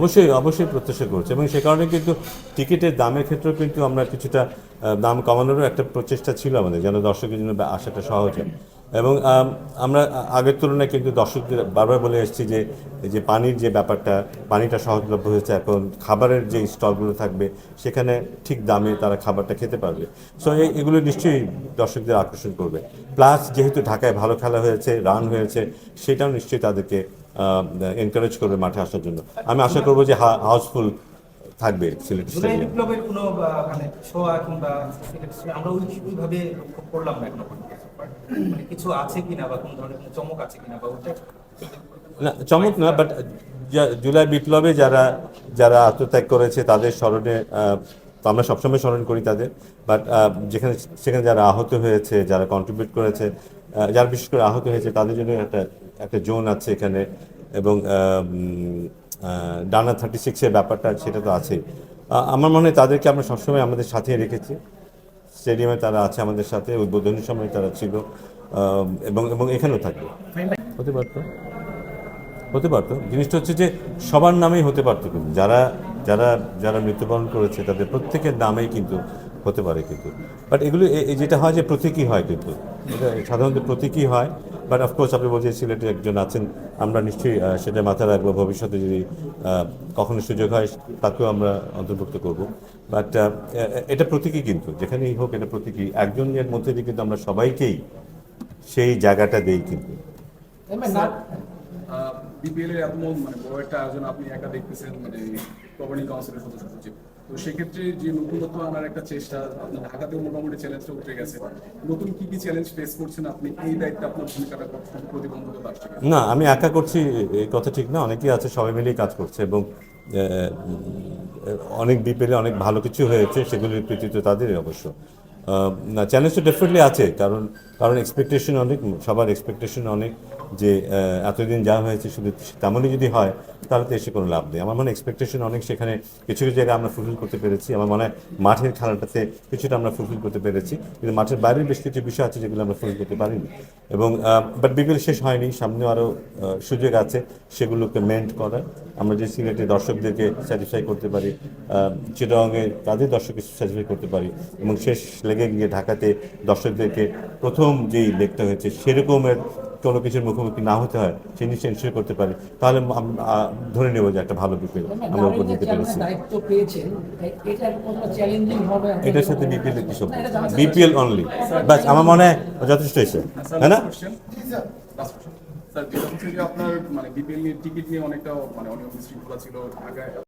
অবশ্যই অবশ্যই প্রত্যাশা করছে এবং সে কারণে কিন্তু টিকিটের দামের ক্ষেত্রেও কিন্তু আমরা কিছুটা দাম কমানোরও একটা প্রচেষ্টা ছিল আমাদের, যেন দর্শকের জন্য আসাটা সহজ হয়। এবং আমরা আগের তুলনায় কিন্তু দর্শকদের বারবার বলে এসেছি যে যে পানির যে ব্যাপারটা, পানিটা সহজলভ্য হয়েছে, এখন খাবারের যে স্টলগুলো থাকবে, সেখানে ঠিক দামে তারা খাবারটা খেতে পারবে। সো এগুলো নিশ্চয়ই দর্শকদের আকর্ষণ করবে। প্লাস যেহেতু ঢাকায় ভালো খেলা হয়েছে রান হয়েছে, সেটাও নিশ্চয়ই তাদেরকে এনকারেজ করবে মাঠে আসার জন্য। আমি আশা করব যে হাউসফুল থাকবে সিলেট বিপ্লবের কোনো মানে ছোঁয়া কিংবা আমরা ওইভাবে করলাম না এখনও মানে কিছু আছে কিনা বা কোনো ধরনের চমক আছে কিনা বা না চমক না বাট জুলাই বিপ্লবে যারা যারা আত্মত্যাগ করেছে তাদের স্মরণে তো আমরা সবসময় স্মরণ করি তাদের। বাট যেখানে সেখানে যারা আহত হয়েছে যারা কন্ট্রিবিউট করেছে যারা বিশেষ করে আহত হয়েছে তাদের জন্য একটা একটা জোন আছে এখানে এবং ডানা থার্টি সিক্সের ব্যাপারটা সেটা তো আছে। আমার মনে হয় তাদেরকে আমরা সবসময় আমাদের সাথে রেখেছি। স্টেডিয়ামে তারা আছে আমাদের সাথে উদ্বোধনের সময় তারা ছিল এবং এবং এখানেও থাকবে। হতে পারতো। হতে পারতো। জিনিসটা হচ্ছে যে সবার নামেই হতে পারতো কিন্তু। যারা যারা যারা মৃত্যুবরণ করেছে তাদের প্রত্যেকের নামেই কিন্তু হতে পারে কিন্তু। বাট এগুলো যেটা হয় যে প্রতীকী হয় কিন্তু। এটা সাধারণত প্রতীকী হয়। বাট অফকোর্স আপনি বলছেন সিলেটে একজন আছেন। আমরা নিশ্চয়ই সেটা মাথায় রাখব। ভবিষ্যতে যদি কখনো সুযোগ হয়, তাকেও আমরা অন্তর্ভুক্ত করব। বাট এটা প্রতীকী কিন্তু। যেখানেই হোক এটা প্রতীকী। একজনের মধ্যে দিয়ে কিন্তু আমরা সবাইকেই সেই জায়গাটা দেই কিন্তু। বিপিএল এর এত মানে বড় একটা আয়োজন আপনি একা দেখতেছেন মানে গভর্নিং কাউন্সিলের সদস্য সচিব তো সেক্ষেত্রে যে নতুনত্ব আনার একটা চেষ্টা, আপনার ঢাকাতেও মোটামুটি চ্যালেঞ্জটা উঠে গেছে। নতুন কি কি চ্যালেঞ্জ ফেস করছেন আপনি? এই দায়িত্বে আপনার ভূমিকাটা প্রতিবন্ধকতা আসছে না, আমি একা করছি এই কথা ঠিক না। অনেকেই আছে, সবাই মিলেই কাজ করছে এবং অনেক বিপেলে অনেক ভালো কিছু হয়েছে, সেগুলির কৃতিত্ব তাদেরই অবশ্য। না চ্যালেঞ্জ তো ডেফিনেটলি আছে, কারণ কারণ এক্সপেকটেশন অনেক, সবার এক্সপেকটেশন অনেক যে এতদিন যা হয়েছে শুধু তেমনই যদি হয়, তাহলে তো এসে কোনো লাভ নেই। আমার মনে এক্সপেকটেশন অনেক সেখানে কিছু কিছু জায়গায় আমরা ফুলফিল করতে পেরেছি। আমার মনে হয় মাঠের খেলাটাতে কিছুটা আমরা ফুলফিল করতে পেরেছি। কিন্তু মাঠের বাইরের বেশ কিছু বিষয় আছে যেগুলো আমরা ফুলফিল করতে পারিনি। এবং বাট বিপিএল শেষ হয়নি সামনে আরও সুযোগ আছে সেগুলোকে মেন্ট করার। আমরা যে সিলেটে দর্শকদেরকে স্যাটিসফাই করতে পারি চিটাংয়ে তাদের দর্শককে স্যাটিসফাই করতে পারি এবং শেষ লেগে গিয়ে ঢাকাতে দর্শকদেরকে প্রথম যেই লেগটা হয়েছে সেরকমের কোনো কিছুর মুখোমুখি না হতে হয় সেই জিনিসটা এনশিওর করতে পারি। তাহলে ধরে নেব যে একটা ভালো বিপিএল আমরা উপর দিতে পেরেছি। এটার সাথে? বিপিএল কি সব বিপিএল অনলি বাস আমার মনে হয় যথেষ্ট হয়েছে। তাই না. স্যার যেটা হচ্ছে যে আপনার মানে বিপিএল নিয়ে টিকিট নিয়ে অনেকটা মানে অনেক বিশৃঙ্খলা ছিল ঢাকায়।